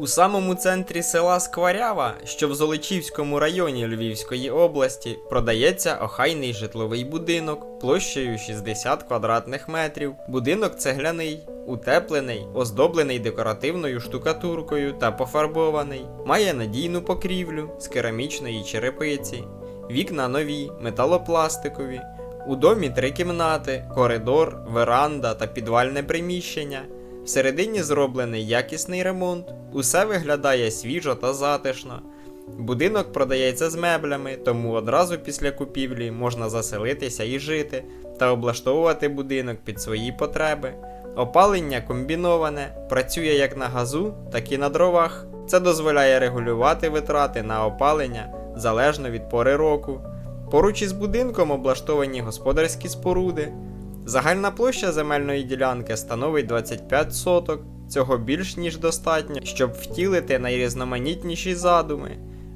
У самому центрі села Скварява, що в Золочівському районі Львівської області, продається охайний житловий будинок площею 60 квадратних метрів. Будинок цегляний, утеплений, оздоблений декоративною штукатуркою та пофарбований. Має надійну покрівлю з керамічної черепиці, вікна нові, металопластикові. У домі три кімнати, коридор, веранда та підвальне приміщення. Всередині зроблений якісний ремонт, усе виглядає свіжо та затишно. Будинок продається з меблями, тому одразу після купівлі можна заселитися і жити та облаштовувати будинок під свої потреби. Опалення комбіноване, працює як на газу, так і на дровах. Це дозволяє регулювати витрати на опалення залежно від пори року. Поруч із будинком облаштовані господарські споруди. Загальна площа земельної ділянки становить 25 соток. Цього більш ніж достатньо, щоб втілити найрізноманітніші задуми.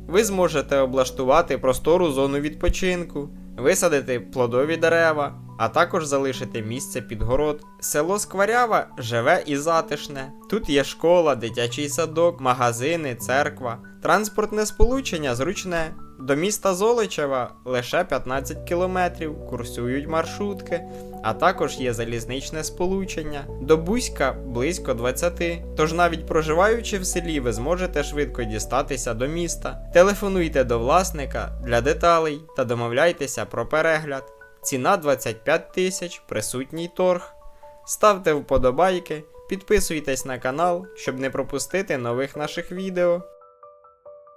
Ви зможете облаштувати простору зону відпочинку, висадити плодові дерева, а також залишити місце під город. Село Скварява живе і затишне. Тут є школа, дитячий садок, магазини, церква. Транспортне сполучення зручне. До міста Золочева лише 15 кілометрів, курсують маршрутки, а також є залізничне сполучення. До Бузька близько 20. Тож навіть проживаючи в селі, ви зможете швидко дістатися до міста. Телефонуйте до власника для деталей та домовляйтеся про перегляд. Ціна 25 тисяч, присутній торг. Ставте вподобайки, підписуйтесь на канал, щоб не пропустити нових наших відео.